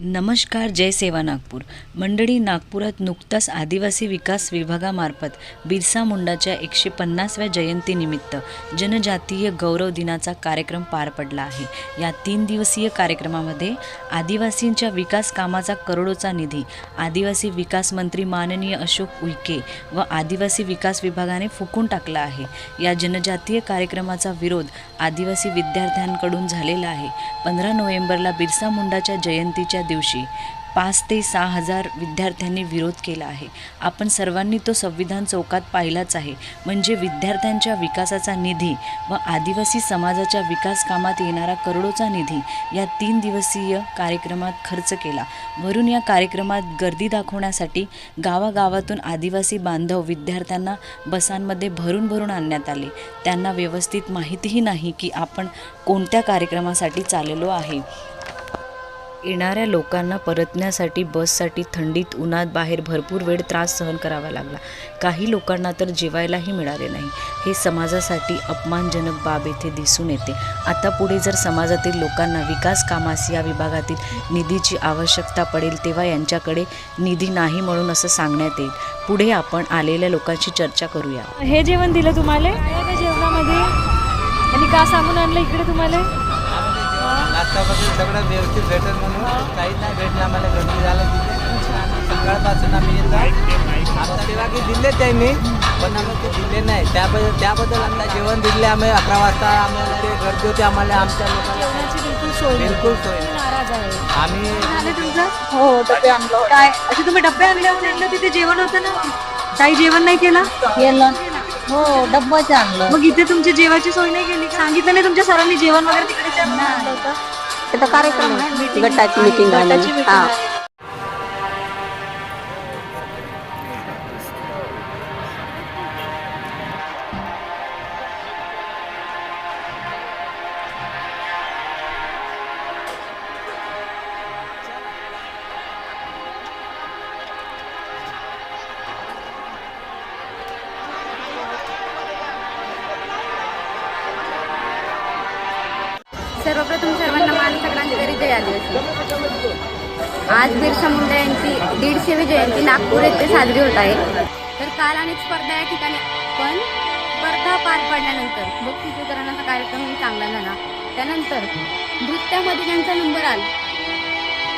नमस्कार जय सेवा नागपूर. मंडळी नागपुरात नुकताच आदिवासी विकास विभागामार्फत बिरसा मुंडाच्या एकशे पन्नासव्या जयंतीनिमित्त जनजातीय गौरव दिनाचा कार्यक्रम पार पडला आहे. या तीन दिवसीय कार्यक्रमामध्ये आदिवासींच्या विकास कामाचा करोडोचा निधी आदिवासी विकास मंत्री माननीय अशोक उईके व आदिवासी विकास विभागाने फुकून टाकला आहे. या जनजातीय कार्यक्रमाचा विरोध आदिवासी विद्यार्थ्यांकडून झालेला आहे. पंधरा नोव्हेंबरला बिरसा मुंडाच्या जयंतीच्या दिवशी पाच ते सहा हजार विद्यार्थ्यांनी विरोध केला आहे. आपण सर्वांनी तो संविधान चौकात पाहिलाच आहे. म्हणजे विद्यार्थ्यांच्या विकासाचा निधी व आदिवासी समाजाच्या विकास कामात येणारा करोडोचा निधी या तीन दिवसीय कार्यक्रमात खर्च केला. वरून या कार्यक्रमात गर्दी दाखवण्यासाठी गावागावातून आदिवासी बांधव विद्यार्थ्यांना बसांमध्ये भरून भरून आणण्यात आले. त्यांना व्यवस्थित माहितीही नाही की आपण कोणत्या कार्यक्रमासाठी चाललेलो आहे. येणाऱ्या लोकांना परतण्यासाठी बससाठी थंडीत उन्हात बाहेर भरपूर वेळ त्रास सहन करावा लागला. काही लोकांना तर जेवायलाही मिळाले नाही. हे समाजासाठी अपमानजनक बाब येथे दिसून येते. आता पुढे जर समाजातील लोकांना विकास कामास या विभागातील निधीची आवश्यकता पडेल तेव्हा यांच्याकडे निधी नाही म्हणून असं सांगण्यात येईल. पुढे आपण आलेल्या लोकांशी चर्चा करूया. हे जेवण दिलं तुम्हाला? जेवणामध्ये? आणि का सांगून आणलं इकडे तुम्हाला? नाश्तापासून सगळं व्यवस्थित भेटेल म्हणून काहीच नाही भेटलं आम्हाला गर्दी झालं तिथे. सकाळपासून आम्ही आता तेव्हा की दिले त्यांनी पण आम्ही ते दिले नाही. त्याबद्दल त्याबद्दल आम्हाला जेवण दिले आम्ही अकरा वाजता आम्हाला ते गर्दी होती आम्हाला आमच्या लोकांना. बिलकुल सोय नाही. बिलकुल सोय नाही. नाराज आहे. आम्ही हो डबे आणलं काय? असे तुम्ही डबे आणले आणलं तिथे जेवण होतं ना? काही जेवण नाही केलं? केलं. हो डब्बाच आणलं. मग इथे तुमची जेवायची सोय नाही केली सांगितलं नाही तुमच्या सरांनी जेवण वगैरे तिथं कार्यक्रम आहे. गटाची मिटिंग हा. आज बिरसा मुंडा यांची दीडशेवी जयंती नागपूर येथे साजरी होत आहे. तर काल अनेक स्पर्धा या ठिकाणी पण स्पर्धा पार पाडल्यानंतर बक्षिसीकरणाचा कार्यक्रम चांगला झाला. त्यानंतर नृत्यामध्ये त्यांचा नंबर आला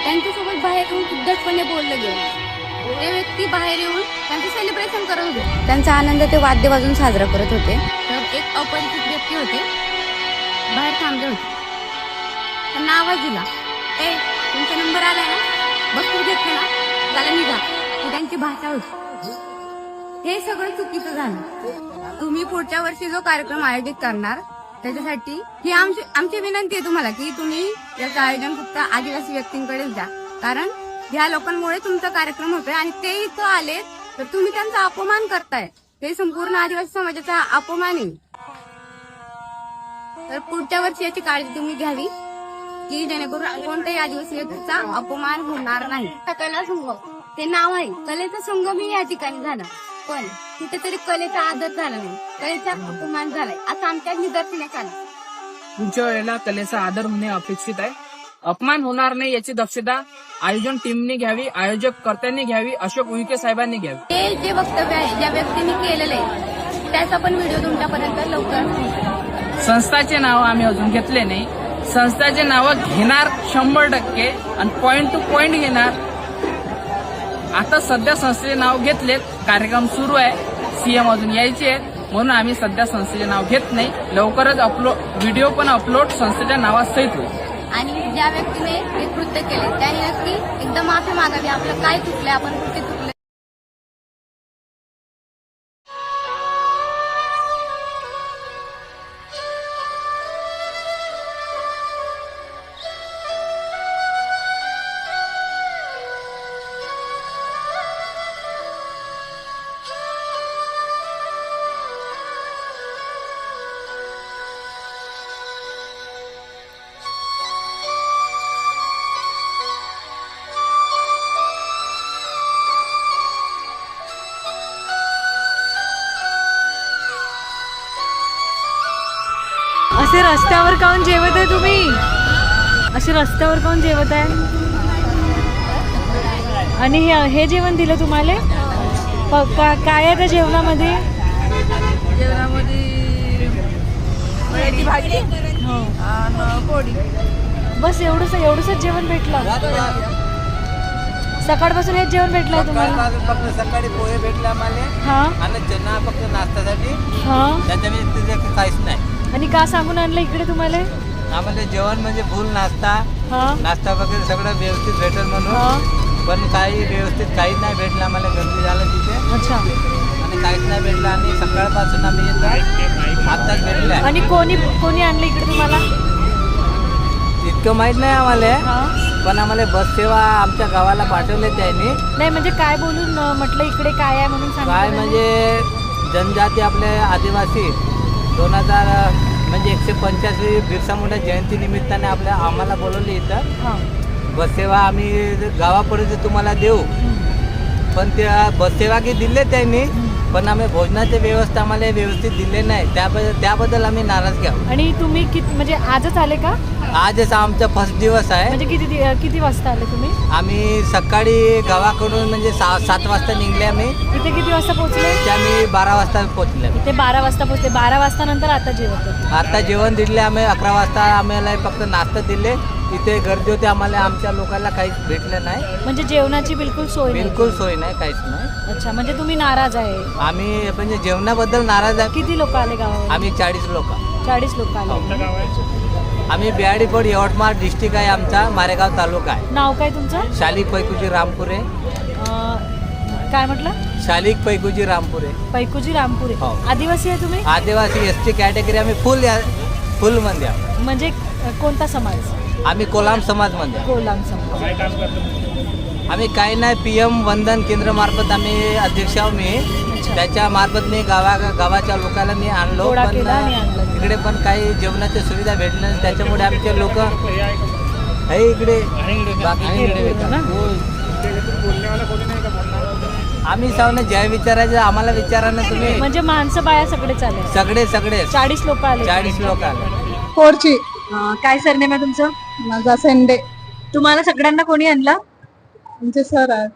त्यांच्यासोबत बाहेर येऊन उद्धटपणे बोललं गेलं. ते व्यक्ती बाहेर येऊन त्यांचं सेलिब्रेशन करत होते त्यांचा आनंद ते वाद्य वाजून साजरा करत होते. तर एक अपरिचित व्यक्ती होते बाहेर थांबले होते. त्यांना आवाज दिला ए तुमचा नंबर आला ना? बघतो घेतलं ना? त्याला निघा. त्यांची भाषा होती हे सगळं चुकीचं झालं. तुम्ही पुढच्या वर्षी जो कार्यक्रम आयोजित करणार त्याच्यासाठी ही आमची आमची विनंती आहे तुम्हाला की तुम्ही याचं आयोजन फक्त आदिवासी व्यक्तींकडेच द्या. कारण या लोकांमुळे तुमचा कार्यक्रम होतोय आणि ते इथं आले तर तुम्ही त्यांचा अपमान करताय. हे संपूर्ण आदिवासी समाजाचा अपमान आहे. तर पुढच्या वर्षी याची काळजी तुम्ही घ्यावी. की जेणेकरून कोणत्याही आदिवासी व्यक्तीचा अपमान होणार नाही. कला संगम ते नाव आहे. कलेचा संगमही या ठिकाणी झाला. पण कुठेतरी कलेचा आदर झाला नाही. कलेचा अपमान झालाय. असं आमच्या निदर्शनास आलं. पुढच्या वेळेला कलेचा आदर होणे अपेक्षित आहे. अपमान होणार नाही याची दक्षता आयोजन टीमने घ्यावी आयोजक कर्त्यांनी घ्यावी अशोक उईके साहेबांनी घ्यावी. ते जे वक्तव्य आहे ज्या व्यक्तीने केलेलं आहे त्याचा पण व्हिडिओ तुमच्यापर्यंत लवकर. संस्थाचे नाव आम्ही अजून घेतले नाही. संस्थाचे नावं घेणार शंभर टक्के आणि पॉईंट टू पॉईंट घेणार. आता सध्या संस्थेचे नाव घेतलेत. कार्यक्रम सुरू आहे. सीएम अजून यायचे आहेत. म्हणून आम्ही सध्या संस्थेचे नाव घेत नाही. लवकरच अपलोड व्हिडिओ पण अपलोड संस्थेच्या नावासहित होईल. आणि ज्या व्यक्तीने हे कृत्य केले त्या व्यक्ती एकदम माफी मागावी. आपलं काय चुकलंय आपण कुठे रस्त्यावर काऊन जेवत आहे तुम्ही? असे रस्त्यावर काऊन जेवत आहे आणि हे हे जेवण दिलं तुम्हाला? काय आहे त्या जेवणामध्ये? हो. बस एवढंच एवढंच जेवण भेटलं. सकाळपासून हेच जेवण भेटलंय तुम्हाला? फक्त सकाळी पोहे भेटले आम्हाला. हा. आणि चना फक्त नाश्त्यासाठी. हा. त्याच्या व्यतिरिक्त काहीच नाही. आणि का सांगून आणलं इकडे तुम्हाला? आम्हाला जेवण म्हणजे फुल नाश्ता. हा. नाश्ता वगैरे सगळं व्यवस्थित भेटेल म्हणून. पण काही व्यवस्थित काहीच नाही भेटलं आम्हाला गर्दी झालं तिथे. अच्छा. आणि काहीच नाही भेटलं आणि सकाळपासून आम्ही येतो. आत्ताच भेटले. आणि कोणी कोणी आणलं इकडे तुम्हाला? इतकं माहीत नाही आम्हाला. हा. पण आम्हाला बस सेवा आमच्या गावाला पाठवले त्यांनी. नाही म्हणजे काय बोलून अं, म्हटलं इकडे काय आहे म्हणून काय सांगितलं म्हणजे जनजाती आपले आदिवासी. दोन हजार म्हणजे एकशे पंच्याऐंशी बिरसा मुंडा जयंती निमित्ताने आपल्या आम्हाला बोलवले इथं. हा. बस सेवा आम्ही गावापर्यंत तुम्हाला देऊ पण त्या बस सेवा की दिले त्यांनी पण आम्ही भोजनाची व्यवस्था आम्हाला व्यवस्थित दिले नाही. त्याबद्दल त्याबद्दल आम्ही नाराज घ्या आणि तुम्ही किती म्हणजे आजच आले का? आजच आमचा फर्स्ट दिवस आहे. म्हणजे किती दि- किती वाजता आले तुम्ही? आम्ही सकाळी गावाकडून म्हणजे सा सात वाजता निघले आम्ही. इथे किती वाजता पोहोचले? ते आम्ही बारा वाजता पोहोचले इथे बारा वाजता पोहोचले. बारा वाजता नंतर आता जेवण आता जेवण दिले आम्ही अकरा वाजता आम्हाला फक्त नाश्ता दिले. इथे गर्दी होती आम्हाला आमच्या लोकांना काहीच भेटलं नाही. म्हणजे जेवणाची बिलकुल सोय नाही. बिलकुल सोय नाही काहीच नाही. अच्छा म्हणजे तुम्ही नाराज आहे. आम्ही म्हणजे जेवणाबद्दल नाराज आहे. किती लोक आले गावावर आम्ही चाळीस लोक. चाळीस लोक आले. आम्ही बिहाडीपड यवतमाळ डिस्ट्रिक्ट आहे आमचा मारेगाव तालुका आहे. नाव काय तुमचं? शालिक पैकुजी रामपुरे. अं, काय म्हटलं? शालिक पैकुजी रामपुरे. पैकुजी रामपुरे. हो. आदिवासी आहे तुम्ही? आदिवासी एस टी कॅटेगरी आम्ही फुल फुलमध्ये आहोत. म्हणजे अं, कोणता समाज? आम्ही कोलाम समाजमध्ये आहोत. कोलाम समाज. आम्ही काही नाही पी एम वंदन केंद्रामार्फत आम्ही अध्यक्ष आहो मी. त्याच्या मार्फत मी गावा गावाच्या लोकांना मी आणलो गोळा पण केला आणि आणलं. इकडे पण काही जेवणाच्या सुविधा भेटल्या नाही. त्याच्यामुळे आमचे लोक आहे इकडे बाकी इकडे ना? आम्ही सावने जय विचारायचं आम्हाला विचारा ना तुम्ही. म्हणजे माणसं बाया सगळे चाले सगळे सगळे. चाळीस लोक आले. चाळीस लोक आले. कोरची अं, काय सरनेम आहे तुमचं? माझा सेंडे तुम्हाला सगळ्यांना कोणी आणलं? तुमचे सर आहेत.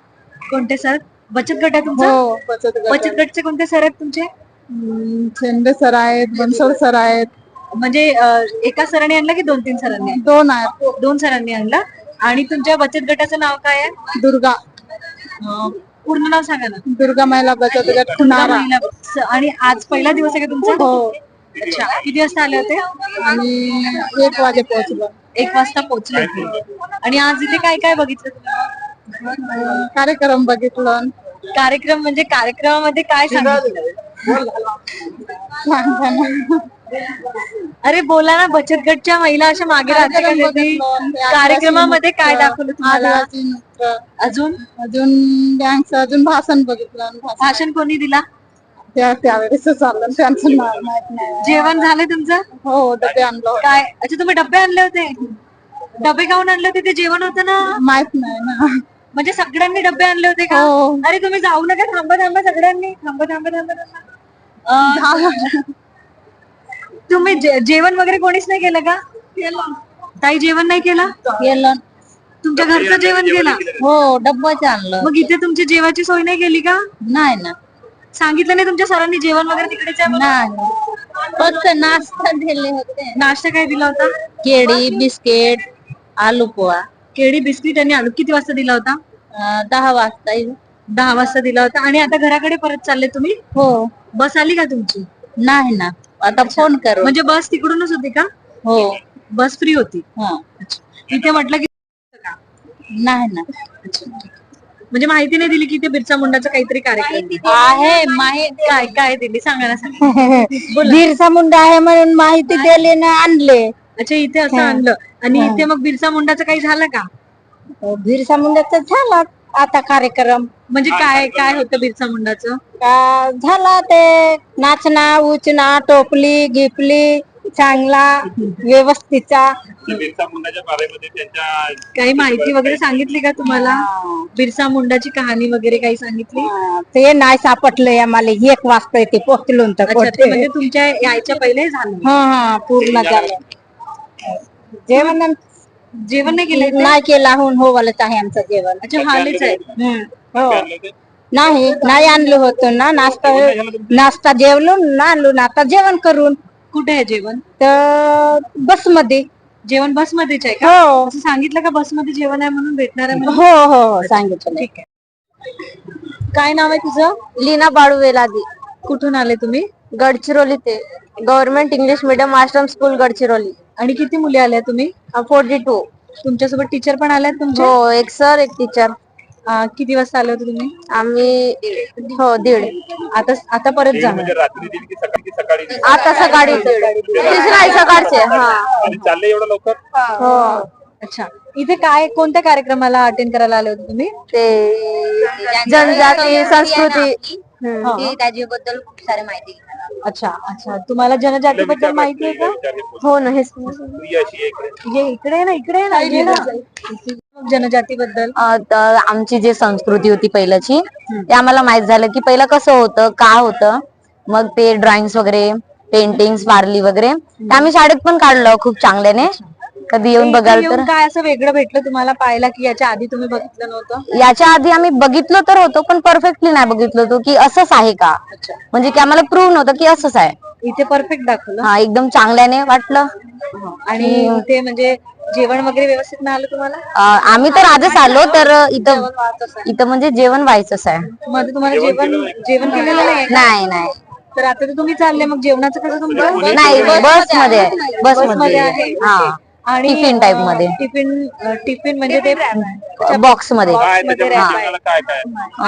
कोणते सर? बचत गट आहे तुमचा? हो बचत गट बचत गटचे कोणते सर आहेत तुमचे? हम्म, शेंडे सर आहेत बनसोड सर आहेत. म्हणजे अं, एका सरांनी आणलं की दोन तीन सरांनी? दोन आहेत. दोन सरांनी आणलं. आणि तुमच्या बचत गटाचं नाव काय आहे? दुर्गा. अं, पूर्ण नाव सांगा ना. दुर्गा महिला बचत गट दुर्गा खुनारा महिला स- आणि आज पहिला दिवस आहे का तुमचा? हो. अच्छा किती वाजता आले होते? आणि एक वाजे पोहोचलो. एक वाजता पोहोचले. इथे. आणि आज इथे काय काय बघितलं? तुम्ही? कार्यक्रम बघितलं. कार्यक्रम म्हणजे कार्यक्रमामध्ये काय सांगितलं? अरे बोला ना बचत गटच्या महिला अशा मागे राहते कधी? कार्यक्रमामध्ये काय दाखवलं तुम्हाला? अजून? अजून डान्स अजून भाषण बघितलं भाषण. कोणी दिला? त्या त्यावेळेस चाललं त्यांचं माहीत नाही. जेवण झालं तुमचं? हो डबे आणलं. काय? अच्छा तुम्ही डबे आणले होते? डबे खाऊन आणले होते? ते जेवण होतं ना? माहीत नाही ना. म्हणजे सगळ्यांनी डबे आणले होते का? हो. अरे तुम्ही जाऊ नका थांबा थांबा सगळ्यांनी. थांबा थांबा थांबा थांबा. अं, तुम्ही जे- जेवण वगैरे कोणीच नाही केलं का? ताई जेवण नाही केलं? केलं. तुमच्या घरचं जेवण केलं? हो डब्बाच आणलं. मग इथे तुमची जेवायची सोय नाही केली का? नाही ना. सांगितलं नाही तुमच्या सरांनी जेवण वगैरे म्हणून? नाही. फक्त नाश्ता दिले होते. नाश्ता काय दिला होता? केळी बिस्किट आलू पोहा. केळी बिस्किट आणि आलू किती वाजता दिला होता? अं, दहा वाजता येईल. दहा वाजता दिला होता. आणि आता घराकडे परत चालले तुम्ही? हो. बस आली का तुमची? नाही ना. आता फोन करू. म्हणजे बस तिकडूनच होती का? हो. बस फ्री होती. हा. इथे म्हटलं की नाही ना. म्हणजे माहिती नाही दिली की इथे बिरसा मुंडाचा काहीतरी कार्यक्रम आहे? माहिती काय काय दिली? सांगा ना सांगा. बिरसा मुंडा आहे म्हणून माहिती दिली ना आणले. अच्छा इथे असं आणलं. आणि इथे मग बिरसा मुंडाचं काही झालं का? बिरसा मुंडाचा झाला. आता कार्यक्रम. म्हणजे काय काय होतं बिरसा मुंडाचं? का झाला ते नाचना उचना टोपली गिपली चांगला व्यवस्थितचा. बिरसा मुंडाच्या बारेमध्ये त्यांच्या काही माहिती वगैरे सांगितली का तुम्हाला? बिरसा मुंडाची कहाणी वगैरे काही सांगितली? हा, ते नाही सापटलंय आम्हाला. एक वाजता ते पोहोचलो तर अच्छा ते म्हणजे तुमच्या यायच्या पहिले झालं. हा हा पूर्ण झालं. जेवण जेवण नाही केलं? नाही केला होऊन हो वालच आहे आमचं जेवण. अच्छा हालेच आहे. हो? नाही नाही आणलं होतं ना नाश्ता नाश्ता जेवलो ना आणलो ना आता जेवण करून. कुठे आहे जेवण? तर बसमध्ये जेवण बस मध्येच आहे का? हो. असं सांगितलं का बसमध्ये जेवण आहे म्हणून भेटणार आहे म्हणून? हो हो हो सांगितलं. ठीक आहे. काय नाव आहे तुझं? लीना बाळू वेलादी कुठून आले तुम्ही? गडचिरोली ते government English medium ashram school Gadchiroli. आणि किती मुले आल्या तुम्ही? फोर्टी टू तुमच्यासोबत टीचर पण आल्यात तुमचे? हो एक सर एक टीचर अं, किती वाजता आले होते तुम्ही? आम्ही हो दीड. आता आता परत जाणार म्हणजे रात्री देईल की सकाळी की सकाळी? आता सकाळी नाही सकाळचे हा. आणि चालले एवढं लवकर? हो. अच्छा. इथे काय कोणत्या कार्यक्रमाला अटेंड करायला आले होते तुम्ही? ते जनजाती संस्कृती. हम्म. त्याच्याबद्दल खूप सारी माहिती अच्छा अच्छा. तुम्हाला जनजातीबद्दल माहिती आहे का? हो ना हेच ही अशी आहे इकडे. ये इकडे आहे ना इकडे आहे ना, ये ना. मग जनजातीबद्दल अ, तर आमची जी संस्कृती होती पहिल्याची ते आम्हाला माहीत झालं की पहिलं कसं होतं का होतं. मग ते ड्रॉइंग वगैरे पेंटिंग वारली वगैरे ते आम्ही शाळेत पण काढलं खूप चांगल्याने. कधी येऊन इथे बघाल येऊन तर. काय असं वेगळं भेटलं तुम्हाला पाहायला की याच्या आधी तुम्ही बघितलं नव्हतं? याच्या आधी आम्ही बघितलो तर होतो पण परफेक्टली नाही बघितलो होतो की असंच आहे का? म्हणजे की आम्हाला प्रूव्ह नव्हतं की असंच आहे. इथे परफेक्ट दाखवलं. हा एकदम चांगल्याने वाटलं. आणि इथे म्हणजे जेवण वगैरे व्यवस्थित नाही आलं तुम्हाला? अ, आम्ही तर आजच आलो तर इथं इथं म्हणजे जेवण व्हायचंच आहे. मध्ये तुम्हाला जेवण जेवण केलेलं नाही नाही नाही. तर आता तर तुम्ही चालले मग जेवणाचं कसं तुमचं? नाही बसमध्ये आहे. बसमध्ये आहे. हा. आणि टिफिन टाईपमध्ये. टिफिन अं, टिफिन म्हणजे ते बॉक्समध्ये काय मध्ये त्याच्यामध्ये राहत जेवणाला काय काय?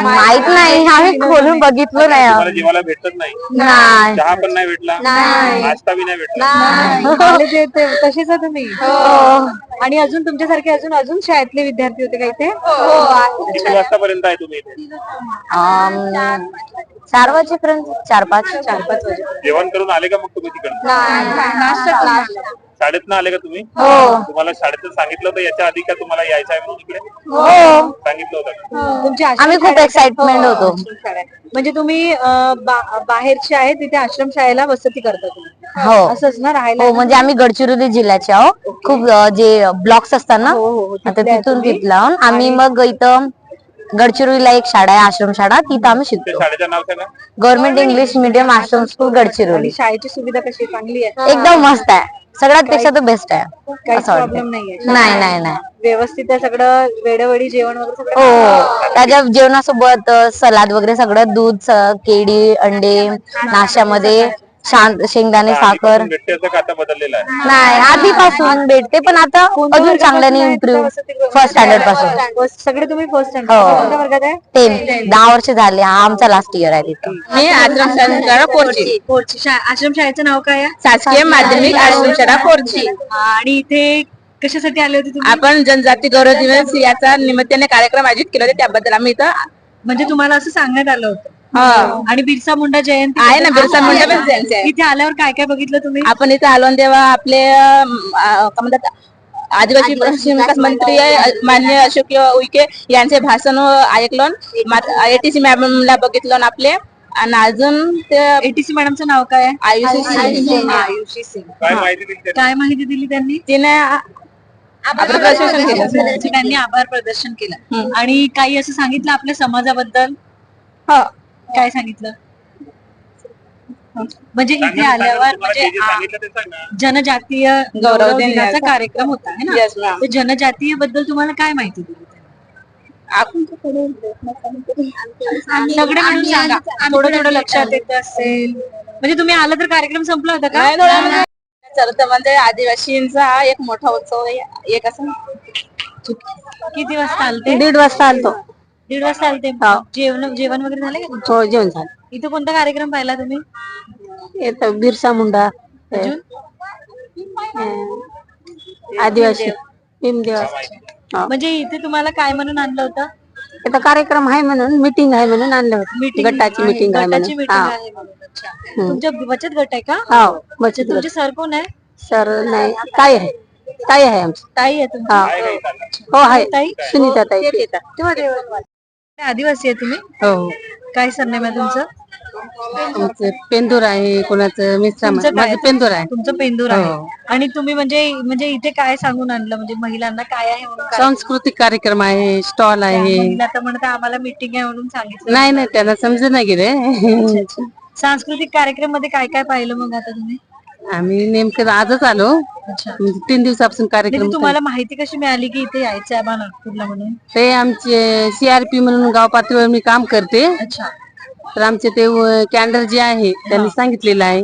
माहीत नाही. आम्ही खोलून बघितलो नाही. जेवायला भेटत नाही. नाही. चहा पण नाही भेटला. नाश्ता बी नाही भेटला. आले ते- ते तसेच आहे तुम्ही. हो. आणि अजून तुमच्यासारखे अजून अजून शाळेतले विद्यार्थी होते का इथे? किती वाजतापर्यंत आहे तुम्ही इथे? चार वाजेपर्यंत. चार पाच. चार पाच वाजे जेवण करून आले का मग तुम्ही तिकडे शाळेत आले का तुम्ही? तुम्हाला शाळेतून सांगितलं होतं याच्या आधी का तुम्हाला यायचं आहे म्हणून इकडे? सांगितलं होतं. का? आश्रम आम्ही खूप? एक्साइटमेंट होतो. म्हणजे तुम्ही अं, बा- बाहेरचे आहे तिथे आश्रम शाळेला वसती करता तुम्ही. हो. असंच ना राहायला? हो म्हणजे आम्ही गडचिरोली जिल्ह्याचे आहोत खूप अ, जे ब्लॉक्स असतात ना हो, हो, हो. आता तिथले आहे तिथून तुम्ही? तिथला. आहोत. आम्ही मग इथं गडचिरोलीला एक शाळा आहे आश्रम शाळा. तिथं आम्ही त्या शिकतो शाळेचं नाव सांगा government English medium ashram school Gadchiroli. शाळेची सुविधा कशी? चांगली आहे. एकदम मस्त आहे. सगळ्यात पेक्षा तर बेस्ट आहे असं प्रॉब्लेम वाटतं नाहीये. नाही नाही नाही. व्यवस्थित आहे सगळं वेळोवेळी जेवण वगैरे सगळं? हो त्याच्या जेवणासोबत सलाद वगैरे सगळं दूध स- केळी अंडे नाश्त्यामध्ये शांत शेंगदाणे साखर आधीपासून भेटते असं का आता बदललेलं आहे. नाही आधीपासून भेटते पण आता अजून चांगल्याने इम्प्रूव्ह फर्स्ट स्टँडर्डपासून. First- सगळे तुम्ही फर्स्ट हो. कोणत्या वर्गात आहे? टेन दहा वर्ष झाले हा आमचा लास्ट इयर आहे तिथं. मी आश्रम शाळा पोरची. कोरची शा- आश्रम शाळेचं नाव काय आहे? शासकीय माध्यमिक आश्रम शाळा पोरची. आणि इथे कशासाठी आले होते तुम्ही? आपण जनजाती गौरव दिवस याचा निमित्ताने कार्यक्रम आयोजित केला होता त्याबद्दल आम्ही इथं म्हणजे तुम्हाला असं सांगण्यात आलं होतं. हा. आणि बिरसा मुंडा जयंती आहे ना बिरसा मुंडा पण जयंती आहे. इथे आल्यावर काय काय बघितलं तुम्ही? आपण इथं आलो आणि तेव्हा आपले अं, अं, काय म्हणतात आदिवासी प्रशिक्षण विकास मंत्री आहे, मान्य अशोक उईके यांचे भाषण ऐकलं एटीसी मॅडमला बघितलं आणि आपले आणि अजून ते एटीसी मॅडमचं नाव काय आहे? आयुषी सिंग. आयुषी सिंग. काय माहिती दिली त्यांनी? काय माहिती दिली त्यांनी? तिने आपलं प्रशिक्षण केलं. त्यांनी आभार प्रदर्शन केलं. आणि काही असं सांगितलं आपल्या समाजाबद्दल? हो. काय सांगितलं? म्हणजे इथे आल्यावर म्हणजे आ- जनजातीय गौरव दिनाचा कार्यक्रम होता है ना? Yes, ma'am. तर जनजातीयबद्दल तुम्हाला काय माहिती दिली सगळे मिळून सांगा. थोडं थोडं लक्षात येत असेल. म्हणजे तुम्ही आला तर कार्यक्रम संपला होता का? नाही थोडा चलत म्हणजे आदिवासींचा हा एक मोठा उत्सव आहे. एक असं किती वाजता आलते? दीड वाजता आलतो. दीड वाजता आलते जेवण जेवण वगैरे झालं का तुमचं? हो जेवण झालं. इथे कोणता कार्यक्रम पाहिला तुम्ही? येतं बिरसा मुंडा. अजून? अं, आदिवासी. भीमदेव. हा. म्हणजे इथे तुम्हाला काय म्हणून आणलं होतं? इथं कार्यक्रम आहे म्हणून मीटिंग आहे म्हणून आणलं होतं. मीटिंग गटाची मीटिंग आहे गटाची म्हणून. मीटिंग हा. आहे म्हणून. अच्छा. तुमच्या बचत गट आहे का? हो बचत तुमचे सर कोण आहे? सर नाही ताई आहे. ताई आहे आमची. ताई आहे तुमची? हा. काय हो आहे. ताई? सुनीता ताई. तेव्हा तेव्हा. आदिवासी आहे तुम्ही? हो. काय सरनेम आहे तुमचं? आमचं पेंदूर आहे कोणाचं तुमचं काय? माझं पेंदूर आहे. तुमचं पेंदूर आहे. हो. आणि तुम्ही म्हणजे म्हणजे इथे काय सांगून आणलं? म्हणजे महिलांना काय आहे म्हणून काय? सांस्कृतिक कार्यक्रम आहे स्टॉल आहे. महिला तर म्हणतात आम्हाला मीटिंग आहे म्हणून सांगितलं. नाही नाही त्याला समज नाही गेले. सांस्कृतिक कार्यक्रममध्ये काय काय पाहिलं मग आता तुम्ही? आम्ही नेमकं आजच आलो. तीन दिवसापासून कार्यक्रम म्हणजे तुम्हाला माहिती कशी मिळाली की इथे यायचं आहे बा नागपूरला म्हणून? ते आमचे सीआरपी म्हणून गाव पातळीवर मी काम करते. अच्छा. तर आमचे ते कॅन्डर जे आहे त्यांनी सांगितलेलं आहे.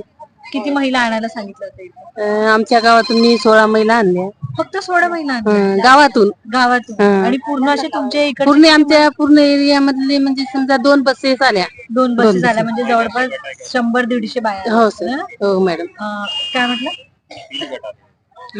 किती महिला आणायला सांगितलं होतं इथे? अं, आमच्या गावातून मी सोळा महिला आणल्या. फक्त सोळा महिला आणल्या? अं, गावातून. गावातून. हं. आणि पूर्ण असे तुमचे इकडे पूर्ण आमच्या पूर्ण एरिया मधले म्हणजे समजा दोन बसेस आल्या. दोन बसेस झाल्या म्हणजे जवळपास शंभर दीडशे बाया हो सर. हो मॅडम. अं, काय म्हटलं?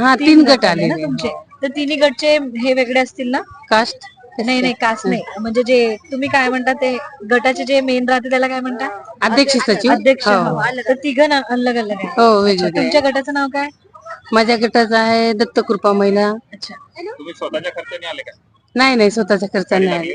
हा तीन गट आले आले ना तुमचे? तर तिन्ही गटचे हे वेगळे असतील ना? कास्ट नाही नाही कास नाही. म्हणजे जे तुम्ही काय म्हणता ते गटाचे जे मेन राहते त्याला काय म्हणता? अध्यक्ष सचिव. अध्यक्ष. हो. हो. तर तिघ अलग अलग आहे. हो वेगवेगळे तुमच्या गटाचं नाव काय? माझ्या गटाचं आहे दत्तकृपा महिला. अच्छा. तुम्ही स्वतःच्या खर्चाने आले का? नाही नाही स्वतःच्या खर्चाने आहे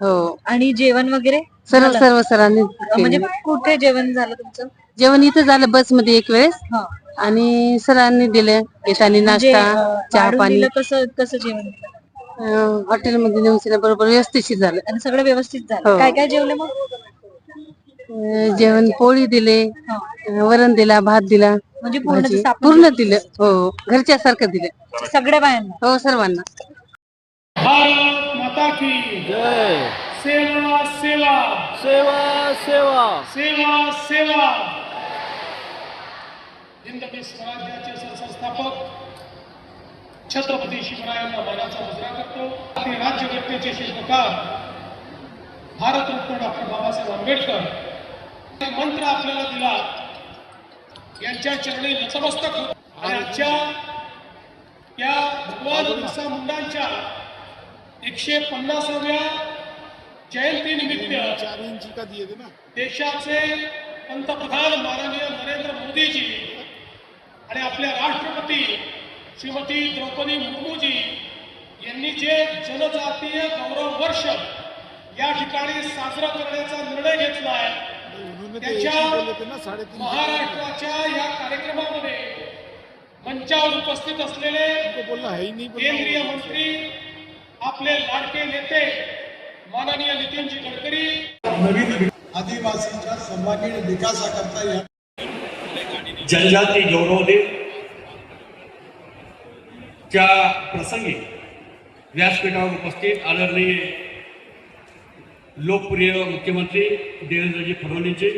हो. आणि जेवण वगैरे? सर्व सर्व सरांनी म्हणजे. कुठे जेवण झालं तुमचं? जेवण इथं झालं बसमध्ये एक वेळेस. हा. आणि सरांनी दिलं येताना म्हणजे नाश्ता अं, चहा वाढून पाणी. दिलं कसं कसं जेवण दिलं हॉटेलमध्ये नेऊन बरोबर व्यवस्थित झालं. आणि सगळं व्यवस्थित झालं. हो. काय काय जेवलं मग? अं, जेवण पोळी दिले हा. अं, वरण दिला भात दिला म्हणजे पूर्ण भाजी. जसं आपण पूर्ण दिलं. हो घरच्या सारखं दिलं. सगळ्या बायांना? हो सर्वांना. भारत माता की जय. सेवा सेवा. सेवा सेवा. सेवा सेवा. हिंदवी स्वराज्याचे सरसंस्थापक छत्रपती शिवरायांना मानाचा मुजरा करतो. ते राज्यघटनेचे शिल्पकार भारतरत्न डॉक्टर बाबासाहेब आंबेडकर मंत्र आपल्याला दिला. यांच्या चरणी नतमस्तक आजच्या या भगवान बिरसा मुंडांच्या एकशे पन्नासाव्या जयंती निमित्त देशाचे पंतप्रधान माननीय नरेंद्र मोदीजी आणि आपल्या राष्ट्रपती श्रीमती द्रौपदी मुर्मूजी यांनी जे जनजातीय गौरव वर्ष या ठिकाणी साजरा करण्याचा निर्णय घेतला आहे त्याच्या महाराष्ट्राच्या या कार्यक्रमामध्ये मंचावर उपस्थित असलेले केंद्रीय मंत्री आपले लाडके नेते माननीय नितीनजी गडकरी. आदिवासींच्या सर्वांगीण विकासाकरता या जनजाती गौरव दिन च्या प्रसंगी व्यासपीठावर उपस्थित आदरणीय लोकप्रिय मुख्यमंत्री देवेंद्रजी फडणवीसजी